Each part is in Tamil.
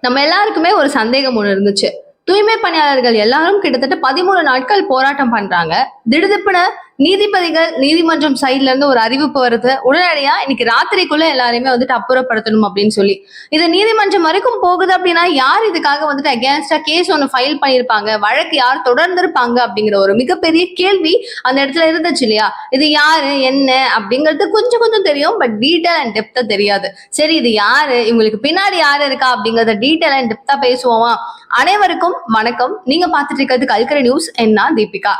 நம்ம எல்லாருக்குமே ஒரு சந்தேகம் ஒன்று இருந்துச்சு. தூய்மை பணியாளர்கள் எல்லாரும் கிட்டத்தட்ட பதிமூணு நாட்கள் போராட்டம் பண்றாங்க. திடுதிப்புன நீதிபதிகள் நீதிமன்றம் சைட்ல இருந்து ஒரு அறிவிப்பு வருது. உடனடியா இன்னைக்கு ராத்திரிக்குள்ள எல்லாரையுமே வந்துட்டு அப்புறப்படுத்தணும் அப்படின்னு சொல்லி. இது நீதிமன்றம் வரைக்கும் போகுது அப்படின்னா யார் இதுக்காக வந்துட்டு அகேன்ஸ்டா கேஸ் ஒன்று ஃபைல் பண்ணியிருப்பாங்க? வழக்கு யார் தொடர்ந்திருப்பாங்க அப்படிங்கிற ஒரு மிகப்பெரிய கேள்வி அந்த இடத்துல இருந்துச்சு இல்லையா? இது யாரு? என்ன? அப்படிங்கிறது கொஞ்சம் கொஞ்சம் தெரியும். பட் டீட்டெயில் அண்ட் டெப்தா தெரியாது. சரி இது யாரு? இவங்களுக்கு பின்னாடி யாரு இருக்கா? அப்படிங்கறத டீட்டெயில் அண்ட் டெப்தா பேசுவோமா? அனைவருக்கும் வணக்கம். நீங்க பார்த்துட்டு இருக்கிறது கல்கரை நியூஸ் என்ன தீபிகா.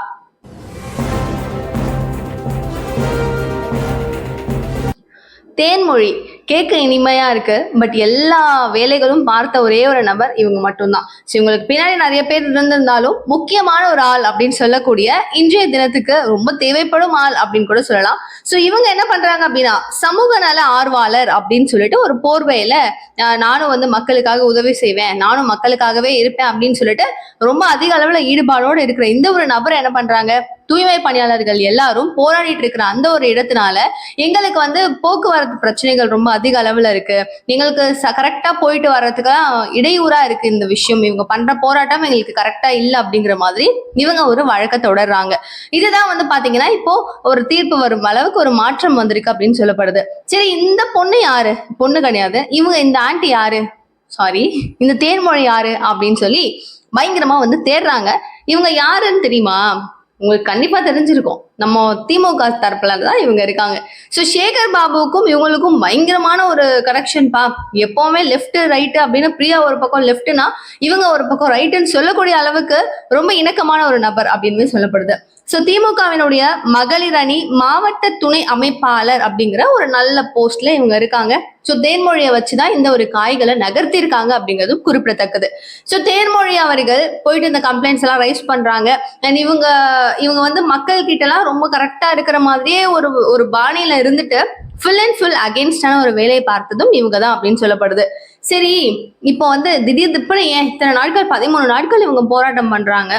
தேன்மொழி. கேட்க இனிமையா இருக்கு. பட் எல்லா வேலைகளும் பார்த்த ஒரே ஒரு நபர் இவங்க மட்டும்தான். ஸோ இவங்களுக்கு பின்னாடி நிறைய பேர் இருந்திருந்தாலும் முக்கியமான ஒரு ஆள் அப்படின்னு சொல்லக்கூடிய இன்றைய தினத்துக்கு ரொம்ப தேவைப்படும் ஆள் அப்படின்னு கூட சொல்லலாம். ஸோ இவங்க என்ன பண்றாங்க அப்படின்னா சமூக நல ஆர்வலர் அப்படின்னு சொல்லிட்டு ஒரு போர்வையில நானும் வந்து மக்களுக்காக உதவி செய்வேன் நானும் மக்களுக்காகவே இருப்பேன் அப்படின்னு சொல்லிட்டு ரொம்ப அதிக அளவுல ஈடுபாடோடு இருக்கிற இந்த ஒரு நபர் என்ன பண்றாங்க? தூய்மை பணியாளர்கள் எல்லாரும் போராடிட்டு இருக்கிற அந்த ஒரு இடத்தினால எங்களுக்கு வந்து போக்குவரத்து பிரச்சனைகள் ரொம்ப அதிக அளவுல இருக்கு. எங்களுக்கு கரெக்டா போயிட்டு வர்றதுக்கெல்லாம் இடையூறா இருக்கு இந்த விஷயம். இவங்க பண்ற போராட்டம் எங்களுக்கு கரெக்டா இல்லை அப்படிங்கிற மாதிரி இவங்க ஒரு வழக்க தொடர்றாங்க. இதுதான் வந்து பாத்தீங்கன்னா இப்போ ஒரு தீர்ப்பு வரும் அளவுக்கு ஒரு மாற்றம் வந்திருக்கு அப்படின்னு சொல்லப்படுது. சரி இந்த பொண்ணு யாரு? பொண்ணு கிடையாது. இவங்க இந்த ஆண்டி யாரு? சாரி இந்த தேர்மொழி யாரு? அப்படின்னு சொல்லி பயங்கரமா வந்து தேடுறாங்க. இவங்க யாருன்னு தெரியுமா? உங்களுக்கு கண்டிப்பா தெரிஞ்சிருக்கும். நம்ம திமுக தரப்புல தான் இவங்க இருக்காங்க. ஸோ சேகர் பாபுவுக்கும் இவங்களுக்கும் பயங்கரமான ஒரு கனெக்ஷன் பா. எப்பவுமே லெஃப்ட் ரைட்டு அப்படின்னு பிரியா ஒரு பக்கம் லெஃப்ட்னா இவங்க ஒரு பக்கம் ரைட்டுன்னு சொல்லக்கூடிய அளவுக்கு ரொம்ப இணக்கமான ஒரு நபர் அப்படின்னு சொல்லப்படுது. ஸோ திமுகவினுடைய மகளிர் அணி மாவட்ட துணை அமைப்பாளர் அப்படிங்கிற ஒரு நல்ல போஸ்ட்ல இவங்க இருக்காங்க. ஸோ தேன்மொழியை வச்சுதான் இந்த ஒரு காய்களை நகர்த்தியிருக்காங்க அப்படிங்கிறதும் குறிப்பிடத்தக்கது. ஸோ தேன்மொழி அவர்கள் போயிட்டு இந்த கம்ப்ளைண்ட்ஸ் எல்லாம் ரைஸ் பண்றாங்க. அண்ட் இவங்க இவங்க வந்து மக்கள் கிட்ட எல்லாம் ரொம்ப கரெக்டா இருக்கிற மாதிரியே ஒரு ஒரு பாணியில இருந்துட்டு ஃபுல் அண்ட் ஃபுல் அகேன்ஸ்டான ஒரு வேலையை பார்த்ததும் இவங்க தான் அப்படின்னு சொல்லப்படுது. சரி இப்போ வந்து திடீர் திப்புன்னு ஏன் இத்தனை நாட்கள் பதிமூணு நாட்கள் இவங்க போராட்டம் பண்றாங்க?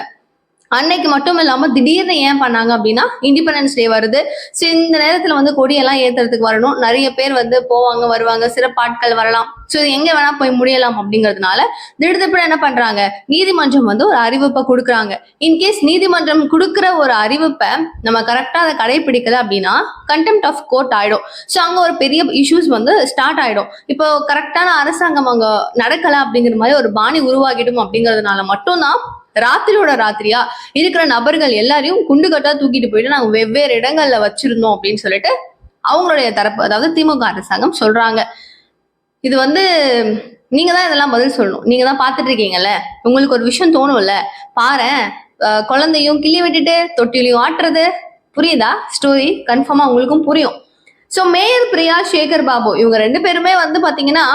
அன்னைக்கு மட்டும் இல்லாம திடீர்னு ஏன் பண்ணாங்க அப்படின்னா இண்டிபெண்டன்ஸ் டே வருது. ஸோ இந்த நேரத்துல வந்து கொடியெல்லாம் ஏத்துறதுக்கு வரணும். நிறைய பேர் வந்து போவாங்க வருவாங்க சிறப்பாட்கள் வரலாம். ஸோ இது எங்க வேணா போய் முடியலாம் அப்படிங்கிறதுனால திடுதிப்புல என்ன பண்றாங்க? நீதிமன்றம் வந்து ஒரு அறிவிப்பை கொடுக்குறாங்க. இன்கேஸ் நீதிமன்றம் கொடுக்குற ஒரு அறிவிப்பை நம்ம கரெக்டா அதை கடைபிடிக்கல அப்படின்னா கண்டெம்ட் ஆஃப் கோர்ட் ஆயிடும். ஸோ அங்க ஒரு பெரிய இஷ்யூஸ் வந்து ஸ்டார்ட் ஆயிடும். இப்போ கரெக்டான அரசாங்கம் அங்க நடக்கல அப்படிங்கிற மாதிரி ஒரு பாணி உருவாகிடும் அப்படிங்கிறதுனால மட்டும்தான் ராத்திரியோட ராத்திரியா இருக்கிற நபர்கள் எல்லாரையும் குண்டு கட்டா தூக்கிட்டு போயிட்டு நாங்க வெவ்வேறு இடங்கள்ல வச்சிருந்தோம் அப்படின்னு சொல்லிட்டு அவங்களுடைய தரப்பு அதாவது திமுக அரசாங்கம் சொல்றாங்க. இது வந்து நீங்க தான் இதெல்லாம் பதில் சொல்லணும். நீங்க தான் பாத்துட்டு இருக்கீங்கல்ல? உங்களுக்கு ஒரு விஷயம் தோணும்ல? பாரேன். குழந்தையும் கிள்ளி விட்டுட்டு தொட்டிலையும் ஆட்டுறது. புரியுதா? ஸ்டோரி கன்ஃபார்மா உங்களுக்கும் புரியும். ஸோ மேயர் பிரியா சேகர் பாபு இவங்க ரெண்டு பேருமே வந்து பாத்தீங்கன்னா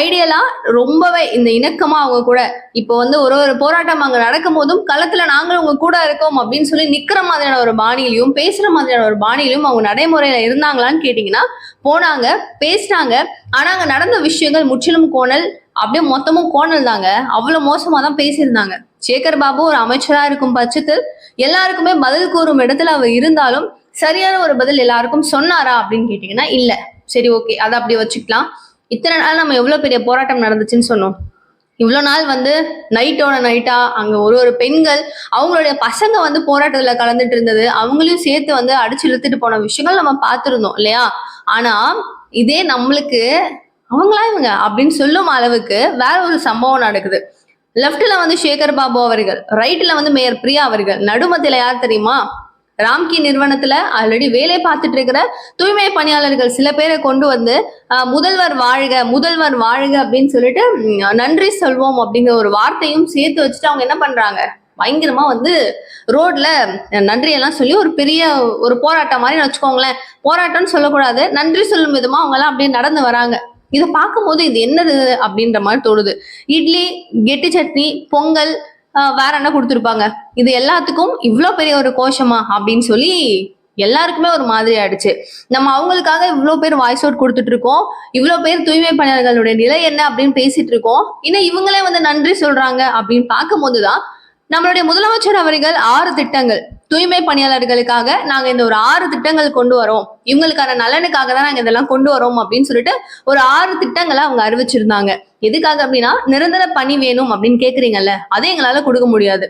ஐடியலா ரொம்பவே இந்த இணக்கமா அவங்க கூட இப்போ வந்து ஒரு ஒரு போராட்டம் அங்க நடக்கும் போதும் களத்துல நாங்களும் உங்க கூட இருக்கோம் அப்படின்னு சொல்லி நிக்கிற மாதிரியான ஒரு பாணியிலையும் பேசுற மாதிரியான ஒரு பாணியிலையும் அவங்க நடைமுறையில இருந்தாங்களான்னு கேட்டீங்கன்னா போனாங்க பேசினாங்க. ஆனா அங்க நடந்த விஷயங்கள் முற்றிலும் கோணல் அப்படியே மொத்தமும் கோணல் தாங்க. அவ்வளவு மோசமா தான் பேசியிருந்தாங்க. சேகர் பாபு ஒரு அமைச்சரா இருக்கும் பட்சத்தில் எல்லாருக்குமே பதில் கூறும் இடத்துல அவர் இருந்தாலும் சரியான ஒரு பதில் எல்லாருக்கும் சொன்னாரா அப்படின்னு கேட்டீங்கன்னா இல்ல. சரி ஓகே. அதை அப்படி வச்சுக்கலாம். இத்தனை நாள் நம்ம எவ்வளவு பெரிய போராட்டம் நடந்துச்சுன்னு சொன்னோம். இவ்வளோ நாள் வந்து நைட்டோட நைட்டா அங்க ஒரு ஒரு பெண்கள் அவங்களுடைய பசங்க வந்து போராட்டத்துல கலந்துட்டு இருந்தது. அவங்களையும் சேர்த்து வந்து அடிச்சு இழுத்துட்டு போன விஷயங்கள் நம்ம பார்த்துருந்தோம் இல்லையா? ஆனா இதே நம்மளுக்கு அவங்களா இவங்க? அப்படின்னு சொல்லும் அளவுக்கு வேற ஒரு சம்பவம் நடக்குது. லெஃப்ட்ல வந்து சேகர் பாபு அவர்கள் ரைட்ல வந்து மேயர் பிரியா அவர்கள் நடுமத்தில யார் தெரியுமா? ராம்கி நிறுவனத்துல ஆல்ரெடி வேலை பார்த்துட்டு இருக்கிற தூய்மை பணியாளர்கள் சில பேரை கொண்டு வந்து முதல்வர் வாழ்க முதல்வர் வாழ்க அப்படின்னு சொல்லிட்டு நன்றி சொல்வோம் அப்படிங்கிற ஒரு வார்த்தையும் சேர்த்து வச்சுட்டு அவங்க என்ன பண்றாங்க? பயங்கரமா வந்து ரோட்ல நன்றியெல்லாம் சொல்லி ஒரு பெரிய ஒரு போராட்டம் மாதிரி வச்சுக்கோங்களேன். போராட்டம்னு சொல்லக்கூடாது. நன்றி சொல்லும் விதமா அவங்க எல்லாம் அப்படியே நடந்து வராங்க. இதை பார்க்கும்போது இது என்னது அப்படின்ற மாதிரி தோணுது. இட்லி கெட்டி சட்னி பொங்கல் வேற என்ன கொடுத்துருப்பாங்க? இது எல்லாத்துக்கும் இவ்வளோ பெரிய ஒரு கோஷமா? அப்படின்னு சொல்லி எல்லாருக்குமே ஒரு மாதிரி ஆயிடுச்சு. நம்ம அவங்களுக்காக இவ்வளோ பேர் வாய்ஸ் அவுட் கொடுத்துட்டு இருக்கோம் இவ்வளோ பேர் தூய்மை பணியாளர்களுடைய நிலை என்ன அப்படின்னு பேசிட்டு இருக்கோம் இன்னும் இவங்களே வந்து நன்றி சொல்றாங்க அப்படின்னு பார்க்கும்போது தான் நம்மளுடைய முதலமைச்சர் அவர்கள் ஆறு திட்டங்கள். தூய்மை பணியாளர்களுக்காக நாங்க இந்த ஒரு ஆறு திட்டங்கள் கொண்டு வரோம். இவங்களுக்கான நலனுக்காக தான் நாங்க இதெல்லாம் கொண்டு வரோம் அப்படின்னு சொல்லிட்டு ஒரு ஆறு திட்டங்களை அவங்க அறிவிச்சிருந்தாங்க. எதுக்காக அப்படின்னா நிரந்தர பணி வேணும் அப்படின்னு கேக்குறீங்கல்ல அதை எங்களால கொடுக்க முடியாது.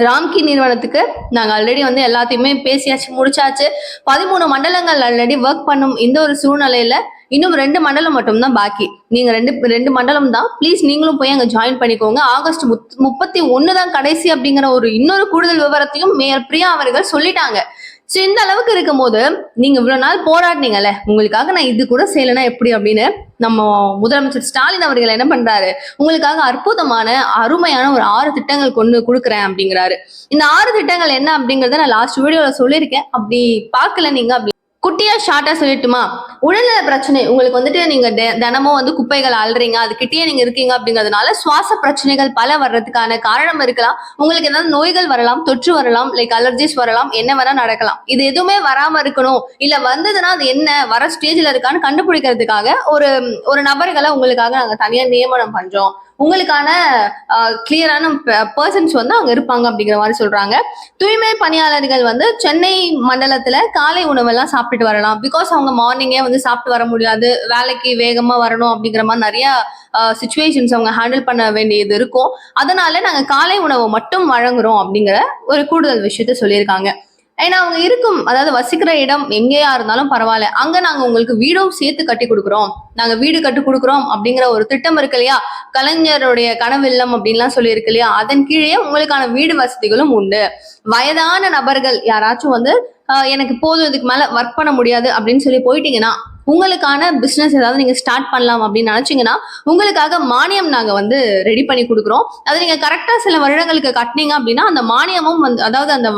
ராம்கி நிறுவனத்துக்கு நாங்க ஆல்ரெடி வந்து எல்லாத்தையுமே பேசியாச்சு முடிச்சாச்சு. பதிமூணு மண்டலங்கள் ஆல்ரெடி ஒர்க் பண்ணும் இந்த ஒரு சூழ்நிலையில இன்னும் ரெண்டு மண்டலம் மட்டும்தான் பாக்கி. நீங்க ரெண்டு ரெண்டு மண்டலம் தான் ப்ளீஸ் நீங்களும் போய் அங்க ஜாயின் பண்ணிக்கோங்க. ஆகஸ்ட் முத்- முப்பத்தி ஒன்னு தான் கடைசி அப்படிங்கிற ஒரு இன்னொரு கூடுதல் விவரத்தையும் மேயர் பிரியா அவர்கள் சொல்லிட்டாங்க. ஸோ இந்த அளவுக்கு இருக்கும்போது நீங்க இவ்வளவு நாள் போராடினீங்கல்ல உங்களுக்காக நான் இது கூட செய்யலைன்னா எப்படி அப்படின்னு நம்ம முதலமைச்சர் ஸ்டாலின் அவர்கள் என்ன பண்றாரு? உங்களுக்காக அற்புதமான அருமையான ஒரு ஆறு திட்டங்கள் கொண்டு கொடுக்குறேன் அப்படிங்கிறாரு. இந்த ஆறு திட்டங்கள் என்ன அப்படிங்கறத நான் லாஸ்ட் வீடியோல சொல்லியிருக்கேன். அப்படி பார்க்கல நீங்க அப்படி குட்டியா ஷார்ட்டா சொல்லட்டுமா? உடல்நல பிரச்சனை. உங்களுக்கு வந்துட்டு நீங்க தினமும் வந்து குப்பைகள் அல்றீங்க அதுக்கிட்டயே நீங்க இருக்கீங்க அப்படிங்கிறதுனால சுவாச பிரச்சனைகள் பல வர்றதுக்கான காரணம் இருக்கலாம். உங்களுக்கு ஏதாவது நோய்கள் வரலாம் தொற்று வரலாம் லைக் அலர்ஜிஸ் வரலாம் என்ன வேணா நடக்கலாம். இது எதுவுமே வராம இருக்கணும். இல்ல வந்ததுன்னா அது என்ன வர ஸ்டேஜ்ல இருக்கான்னு கண்டுபிடிக்கிறதுக்காக ஒரு ஒரு நபர்களை உங்களுக்காக நாங்க தனியா நியமனம் பண்றோம். உங்களுக்கான கிளியரான பர்சன்ஸ் வந்து அங்க இருப்பாங்க அப்படிங்கிற மாதிரி சொல்றாங்க. தூய்மை பணியாளர்கள் வந்து சென்னை மண்டலத்துல காலை உணவெல்லாம் சாப்பிட்டுட்டு வரலாம். பிகாஸ் அவங்க மார்னிங்கே வந்து சாப்பிட்டு வர முடியாது. வேலைக்கு வேகமா வரணும் அப்படிங்கிற மாதிரி நிறைய சுச்சுவேஷன்ஸ் அவங்க ஹேண்டில் பண்ண வேண்டியது இருக்கும். அதனால நாங்க காலை உணவு மட்டும் வழங்குறோம் அப்படிங்கிற ஒரு கூடுதல் விஷயத்த சொல்லியிருக்காங்க. ஏன்னா அவங்க இருக்கும் அதாவது வசிக்கிற இடம் எங்கேயா இருந்தாலும் பரவாயில்ல. அங்க நாங்க உங்களுக்கு வீடும் சேர்த்து கட்டி கொடுக்குறோம். நாங்க வீடு கட்டி கொடுக்குறோம் அப்படிங்கிற ஒரு திட்டம் இருக்கு இல்லையா? கலைஞருடைய கனவில்லம் அப்படின்லாம் சொல்லி இருக்கு இல்லையா? அதன் கீழே உங்களுக்கான வீடு வசதிகளும் உண்டு. வயதான நபர்கள் யாராச்சும் வந்து எனக்கு போதும் இதுக்கு மேல ஒர்க் பண்ண முடியாது அப்படின்னு சொல்லி போயிட்டீங்கன்னா உங்களுக்கான பிசினஸ் ஏதாவது நீங்க ஸ்டார்ட் பண்ணலாம் அப்படின்னு நினைச்சீங்கன்னா உங்களுக்காக மானியம் நாங்க வந்து ரெடி பண்ணி கொடுக்குறோம். அது நீங்க கரெக்டா சில வருடங்களுக்கு கட்டினீங்க அப்படின்னா அந்த மானியமும் வந்து அதாவது அந்த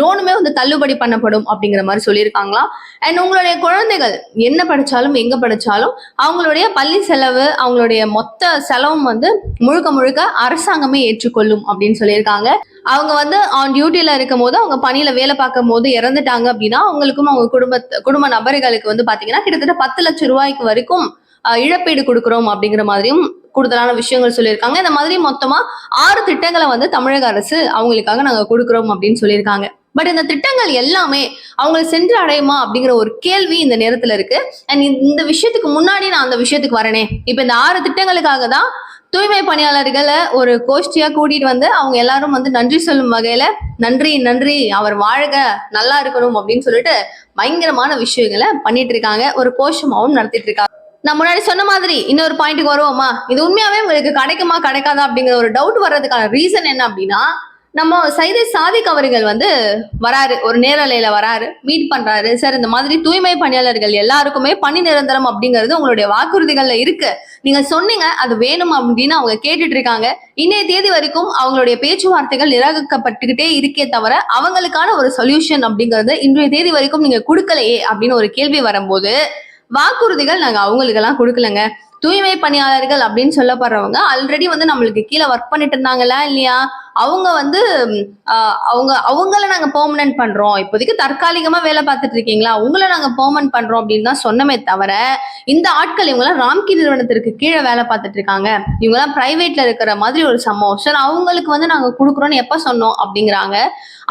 லோனுமே வந்து தள்ளுபடி பண்ணப்படும் அப்படிங்கிற மாதிரி சொல்லியிருக்காங்களா? அண்ட் உங்களுடைய குழந்தைகள் என்ன படிச்சாலும் எங்க படிச்சாலும் அவங்களுடைய பள்ளி செலவு அவங்களுடைய மொத்த செலவும் வந்து முழுக்க முழுக்க அரசாங்கமே ஏற்றுக்கொள்ளும் அப்படின்னு சொல்லியிருக்காங்க. அவங்க வந்து ஆன் டியூட்டியில இருக்கும் போது அவங்க பணியில வேலை பார்க்கும் போது இறந்துட்டாங்க அப்படின்னா அவங்களுக்கும் அவங்க குடும்ப குடும்ப நபர்களுக்கு வந்து பாத்தீங்கன்னா கிட்டத்தட்ட பத்து லட்சம் ரூபாய்க்கு வரைக்கும் இழப்பீடு கொடுக்குறோம் அப்படிங்கிற மாதிரியும் கூடுதலான விஷயங்கள் சொல்லியிருக்காங்க. இந்த மாதிரி மொத்தமா ஆறு திட்டங்களை வந்து தமிழக அரசு அவங்களுக்காக நாங்க கொடுக்குறோம் அப்படின்னு சொல்லியிருக்காங்க. பட் இந்த திட்டங்கள் எல்லாமே அவங்களை சென்று அடையுமா அப்படிங்கிற ஒரு கேள்வி இந்த நேரத்துல இருக்கு. அண்ட் இந்த விஷயத்துக்கு முன்னாடி நான் அந்த விஷயத்துக்கு வரனே. இப்ப இந்த ஆறு திட்டங்களுக்காக தான் தூய்மை பணியாளர்களை ஒரு கோஷ்டியா கூட்டிட்டு வந்து அவங்க எல்லாரும் வந்து நன்றி சொல்லும் வகையில நன்றி நன்றி அவர் வாழ்க நல்லா இருக்கணும் அப்படின்னு சொல்லிட்டு பயங்கரமான விஷயங்களை பண்ணிட்டு இருக்காங்க. ஒரு கோஷமாவும் நடத்திட்டு இருக்காங்க. நான் முன்னாடி சொன்ன மாதிரி இன்னொரு பாயிண்ட்டுக்கு வருவோமா? இது உண்மையாவே உங்களுக்கு கிடைக்குமா கிடைக்காதா அப்படிங்கிற ஒரு டவுட் வர்றதுக்கான ரீசன் என்ன அப்படின்னா நம்ம சைதை சாதிக் அவர்கள் வந்து வராரு ஒரு நேரலையில வராரு மீட் பண்றாரு. சார் இந்த மாதிரி தூய்மை பணியாளர்கள் எல்லாருக்குமே பணி நிரந்தரம் அப்படிங்கிறது உங்களுடைய வாக்குறுதிகள்ல இருக்கு. நீங்க சொன்னீங்க அது வேணும் அப்படின்னு அவங்க கேட்டுட்டு இருக்காங்க. இன்னைய தேதி வரைக்கும் அவங்களுடைய பேச்சுவார்த்தைகள் நிராகரிக்கப்பட்டுக்கிட்டே இருக்கே தவிர அவங்களுக்கான ஒரு சொல்யூஷன் அப்படிங்கறது இன்றைய தேதி வரைக்கும் நீங்க கொடுக்கலையே அப்படின்னு ஒரு கேள்வி வரும்போது வாக்குறுதிகள் நாங்க அவங்களுக்கெல்லாம் கொடுக்கலங்க. தூய்மை பணியாளர்கள் அப்படின்னு சொல்லப்படுறவங்க ஆல்ரெடி வந்து நம்மளுக்கு கீழே ஒர்க் பண்ணிட்டு இருந்தாங்களா இல்லையா? அவங்க வந்து அவங்க அவங்கள நாங்க பெர்மனன்ட் பண்றோம். இப்போதைக்கு தற்காலிகமா வேலை பார்த்துட்டு இருக்கீங்களா? உங்களை நாங்க பெர்மனன்ட் பண்றோம் அப்படின்னு தான் சொன்னமே தவிர இந்த ஆட்கள் இவங்கெல்லாம் ராம்கி நிறுவனத்திற்கு கீழே வேலை பார்த்துட்டு இருக்காங்க. இவங்கெல்லாம் பிரைவேட்ல இருக்கிற மாதிரி ஒரு சம்பவம் அவங்களுக்கு வந்து நாங்க கொடுக்குறோம்னு எப்ப சொன்னோம்? அப்படிங்கிறாங்க.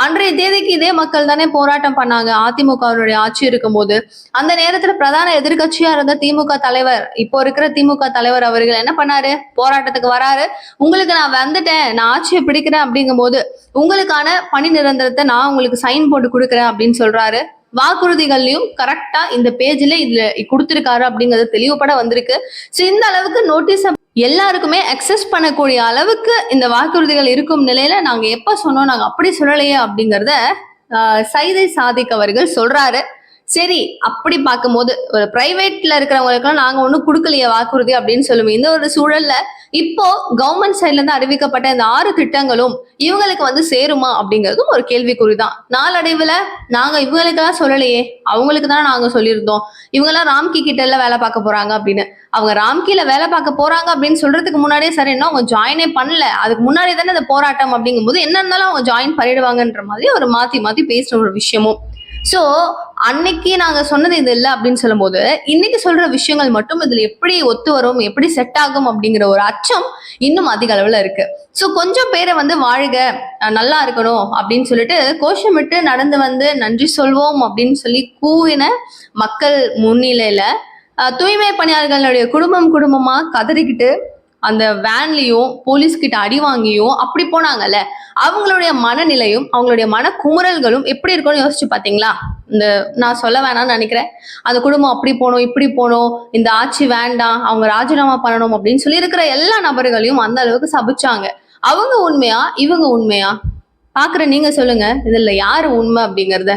அன்றைய தேதிக்கு இதே மக்கள் தானே போராட்டம் பண்ணாங்க. அதிமுகவினுடைய ஆட்சி இருக்கும்போது. அந்த நேரத்துல பிரதான எதிர்கட்சியா இருந்த திமுக தலைவர் இப்போ இருக்கிற திமுக தலைவர் அவர்கள் என்ன பண்ணாரு? போராட்டத்துக்கு வராரு. உங்களுக்கு நான் வந்துட்டேன். நான் ஆட்சியை பிடிக்கிற பிடிக்கிறேன் அப்படிங்கும்போது உங்களுக்கான பணி நிரந்தரத்தை நான் உங்களுக்கு சைன் போட்டு கொடுக்குறேன் அப்படின்னு சொல்றாரு. வாக்குறுதிகள்லயும் கரெக்டா இந்த பேஜ்ல இதுல கொடுத்திருக்காரு அப்படிங்கறது தெளிவுபட வந்திருக்கு. ஸோ இந்த அளவுக்கு நோட்டீஸ் எல்லாருக்குமே அக்சஸ் பண்ணக்கூடிய அளவுக்கு இந்த வாக்குறுதிகள் இருக்கும் நிலையில நாங்க எப்ப சொன்னோம் நாங்க அப்படி சொல்லலையே அப்படிங்கறத ஆஹ், சைதை சாதிக் அவர்கள் சொல்றாரு. சரி அப்படி பார்க்கும்போது ஒரு பிரைவேட்ல இருக்கிறவங்களுக்குலாம் நாங்க ஒன்றும் கொடுக்கலையே வாக்குறுதி அப்படின்னு சொல்லுவோம். இந்த ஒரு சூழல்ல இப்போ கவர்மெண்ட் சைட்ல இருந்து அறிவிக்கப்பட்ட இந்த ஆறு திட்டங்களும் இவங்களுக்கு வந்து சேருமா அப்படிங்கிறதும் ஒரு கேள்விக்குறிதான். நாளடைவுல நாங்க இவங்களுக்கெல்லாம் சொல்லலையே அவங்களுக்கு தான் நாங்க சொல்லியிருந்தோம். இவங்கெல்லாம் ராம்கி கிட்ட எல்லாம் வேலை பார்க்க போறாங்க அப்படின்னு. அவங்க ராம்கில வேலை பார்க்க போறாங்க அப்படின்னு சொல்றதுக்கு முன்னாடியே சரி என்ன அவங்க ஜாயினே பண்ணல? அதுக்கு முன்னாடி தானே இந்த போராட்டம்? அப்படிங்கும்போது என்ன இருந்தாலும் அவங்க ஜாயின் பண்ணிடுவாங்கன்ற மாதிரி ஒரு மாத்தி மாத்தி பேசுற ஒரு விஷயமும். ஸோ அன்னைக்கு நாங்க சொன்னது இது இல்லை அப்படின்னு சொல்லும்போது இன்னைக்கு சொல்ற விஷயங்கள் மட்டும் இதுல எப்படி ஒத்து வரும் எப்படி செட் ஆகும் அப்படிங்கிற ஒரு அச்சம் இன்னும் அதிக அளவுல இருக்கு. ஸோ கொஞ்சம் பேரை வந்து வாழ்க நல்லா இருக்கணும் அப்படின்னு சொல்லிட்டு கோஷமிட்டு நடந்து வந்து நன்றி சொல்வோம் அப்படின்னு சொல்லி கூவின மக்கள் முன்னிலையில தூய்மை பணியாளர்களுடைய குடும்பம் குடும்பமா கதறிக்கிட்டு அந்த வேன்லயும் போலீஸ்கிட்ட அடி வாங்கியும் அப்படி போனாங்கல்ல. அவங்களுடைய மனநிலையும் அவங்களுடைய மன குமுறல்களும் எப்படி இருக்கும்னு யோசிச்சு பாத்தீங்களா? இந்த நான் சொல்ல வேணாம்னு நினைக்கிறேன். அந்த குடும்பம் அப்படி போகணும் இப்படி போகணும் இந்த ஆட்சி வேண்டாம் அவங்க ராஜினாமா பண்ணணும் அப்படின்னு சொல்லி இருக்கிற எல்லா நபர்களையும் அந்த அளவுக்கு சபிச்சாங்க. அவங்க உண்மையா இவங்க உண்மையா? பாக்குற நீங்க சொல்லுங்க. இதுல யாரு உண்மை அப்படிங்கறத.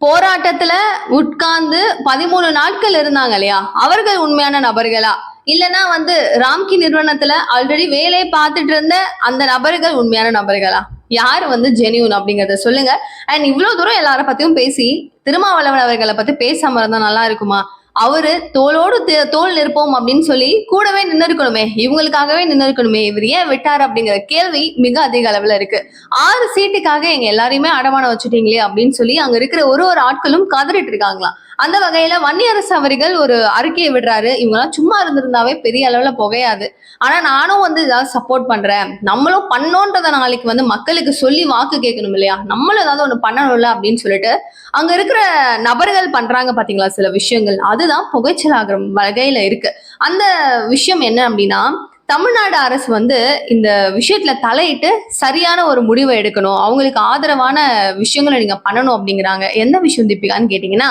போராட்டத்துல உட்கார்ந்து பதிமூணு நாட்கள் இருந்தாங்க இல்லையா? அவர்கள் உண்மையான நபர்களா? இல்லைன்னா வந்து ராம்கி நிறுவனத்துல ஆல்ரெடி வேலையை பார்த்துட்டு இருந்த அந்த நபர்கள் உண்மையான நபர்களா? யார் வந்து ஜெனியூன் அப்படிங்கறத சொல்லுங்க. அண்ட் இவ்வளவு தூரம் எல்லார பத்தியும் பேசி திருமாவளவன் அவர்களை பத்தி பேசாம இருந்தா நல்லா இருக்குமா? அவரு தோளோடு தோல் நிற்போம் அப்படின்னு சொல்லி கூடவே நின்று இருக்கணுமே இவங்களுக்காகவே நின்று இருக்கணுமே இவர் ஏன் விட்டார் அப்படிங்கிற கேள்வி மிக அதிக அளவுல இருக்கு. ஆறு சீட்டுக்காக எங்க எல்லாரையுமே அடமானம் வச்சுட்டீங்களே அப்படின்னு சொல்லி அங்க இருக்கிற ஒரு ஒரு ஆட்களும் கதறிட்டு இருக்காங்களாம். அந்த வகையில வன்னியரசு அவர்கள் ஒரு அறிக்கையை விடுறாரு. இவங்கெல்லாம் சும்மா இருந்திருந்தாவே பெரிய அளவுல புகையாது. ஆனா நானும் வந்து ஏதாவது சப்போர்ட் பண்றேன். நம்மளும் பண்ணோன்றத நாளைக்கு வந்து மக்களுக்கு சொல்லி வாக்கு கேட்கணும் இல்லையா? நம்மளும் ஏதாவது ஒண்ணு பண்ணணும்ல அப்படின்னு சொல்லிட்டு அங்க இருக்கிற நபர்கள் பண்றாங்க பாத்தீங்களா சில விஷயங்கள்? அதுதான் புகைச்சலாகிற வகையில இருக்கு. அந்த விஷயம் என்ன அப்படின்னா தமிழ்நாடு அரசு வந்து இந்த விஷயத்துல தலையிட்டு சரியான ஒரு முடிவை எடுக்கணும். அவங்களுக்கு ஆதரவான விஷயங்களை நீங்க பண்ணணும் அப்படிங்கிறாங்க. எந்த விஷயம் தீபிகான்னு கேட்டீங்கன்னா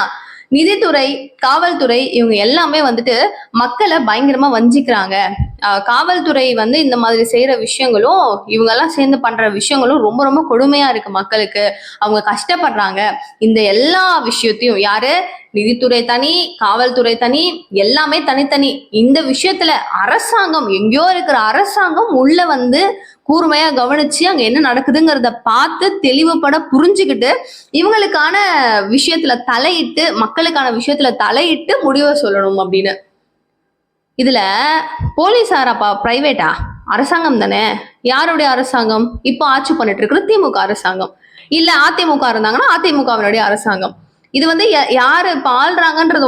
நிதித்துறை காவல்துறை இவங்க எல்லாமே வந்துட்டு மக்களை பயங்கரமா வஞ்சிக்கிறாங்க. காவல்துறை வந்து இந்த மாதிரி செய்யற விஷயங்களும் இவங்க எல்லாம் சேர்ந்து பண்ற விஷயங்களும் ரொம்ப ரொம்ப கொடுமையா இருக்கு மக்களுக்கு. அவங்க கஷ்டப்படுறாங்க. இந்த எல்லா விஷயத்தையும் யாரு? நிதித்துறை தனி காவல்துறை தனி எல்லாமே தனித்தனி. இந்த விஷயத்துல அரசாங்கம் எங்கேயோ இருக்கிற அரசாங்கம் உள்ள வந்து கூர்மையா கவனிச்சு அங்க என்ன நடக்குதுங்கிறத பார்த்து தெளிவுபட புரிஞ்சுக்கிட்டு இவங்களுக்கான விஷயத்துல தலையிட்டு மக்களுக்கான விஷயத்துல தலையிட்டு முடிவை சொல்லணும் அப்படின்னு. இதுல போலீஸாராப்பா பிரைவேட்டா அரசாங்கம் தானே. யாருடைய அரசாங்கம்? இப்போ ஆட்சி பண்ணிட்டு இருக்கிற திமுக அரசாங்கம். இல்ல அதிமுக இருந்தாங்கன்னா அதிமுகவினுடைய அரசாங்கம். இது வந்து யா- யாரு இப்ப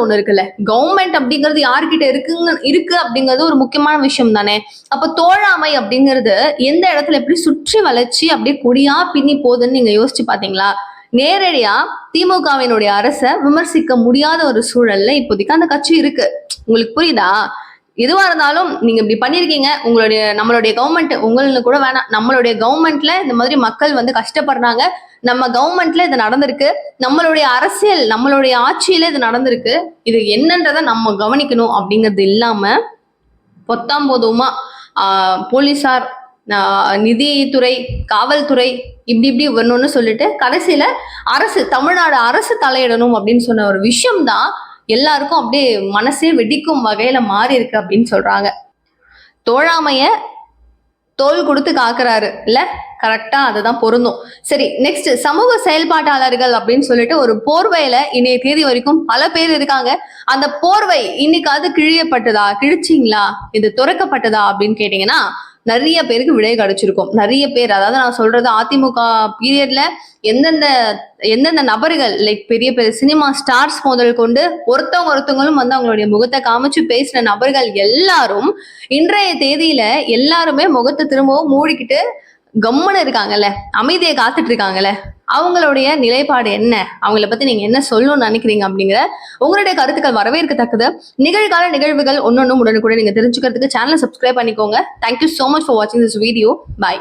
ஒண்ணு இருக்குல்ல. கவர்மெண்ட் அப்படிங்கிறது யாருக்கிட்ட இருக்குங்க இருக்கு அப்படிங்கிறது ஒரு முக்கியமான விஷயம் தானே. அப்ப தோழாமை அப்படிங்கிறது எந்த இடத்துல எப்படி சுற்றி வளர்ச்சி அப்படியே கொடியா பின்னி போகுதுன்னு நீங்க யோசிச்சு பாத்தீங்களா? நேரடியா திமுகவினுடைய அரசை விமர்சிக்க முடியாத ஒரு சூழல்ல இப்போதைக்கு அந்த கட்சி இருக்கு. உங்களுக்கு புரியுதா? எதுவா இருந்தாலும் நீங்க இப்படி பண்ணிருக்கீங்க உங்களுடைய நம்மளுடைய கவர்மெண்ட் உங்களுக்கு கூட வேணாம். நம்மளுடைய கவர்மெண்ட்ல இந்த மாதிரி மக்கள் வந்து கஷ்டப்படுறாங்க. நம்ம கவர்மெண்ட்ல இது நடந்திருக்கு. நம்மளுடைய அரசியல் நம்மளுடைய ஆட்சியில இது நடந்திருக்கு. இது என்னன்றதை நம்ம கவனிக்கணும் அப்படிங்கிறது இல்லாம பொத்தாம் போதுமா ஆஹ் போலீசார் நிதித்துறை காவல்துறை இப்படி இப்படி வரணும்னு சொல்லிட்டு கடைசியில அரசு தமிழ்நாடு அரசு தலையிடணும் அப்படின்னு சொன்ன ஒரு விஷயம் தான் எல்லாருக்கும் அப்படியே மனசே வெடிக்கும் வகையில மாறி இருக்கு அப்படின்னு சொல்றாங்க. தோழாமைய தோல் கொடுத்து காக்குறாரு. இல்ல கரெக்டா அதுதான் பொருந்தும். சரி நெக்ஸ்ட் சமூக செயல்பாட்டாளர்கள் அப்படின்னு சொல்லிட்டு ஒரு போர்வையில இன்னைய தேதி வரைக்கும் பல பேர் இருக்காங்க. அந்த போர்வை இன்னைக்காவது கிழியப்பட்டதா கிழிச்சிங்களா? இது துறக்கப்பட்டதா அப்படின்னு கேட்டீங்கன்னா நிறைய பேருக்கு விடை கிடைச்சிருக்கும். நிறைய பேர் அதாவது நான் சொல்றது அதிமுக பீரியட்ல எந்தெந்த எந்தெந்த நபர்கள் லைக் பெரிய பெரிய சினிமா ஸ்டார்ஸ் முதல் கொண்டு ஒருத்தவங்க ஒருத்தவங்களும் வந்து அவங்களுடைய முகத்தை காமிச்சு பேசின நபர்கள் எல்லாரும் இன்றைய தேதியில எல்லாருமே முகத்தை திரும்பவும் மூடிக்கிட்டு கம்முன்னு இருக்காங்கல்ல அமைதியை காத்துட்டு இருக்காங்கல்ல. அவங்களுடைய நிலைப்பாடு என்ன? அவங்கள பத்தி நீங்க என்ன சொல்லணும்னு நினைக்கிறீங்க அப்படிங்கிற உங்களுடைய கருத்துக்கள் வரவேற்கத்தக்கது. நிகழ்கால நிகழ்வுகள் ஒன்னொன்னும் உடனுக்குடன் நீங்க தெரிஞ்சுக்கிறதுக்கு சேனலை சப்ஸ்கிரைப் பண்ணிக்கோங்க. Thank you so much for வாட்சிங் திஸ் வீடியோ பை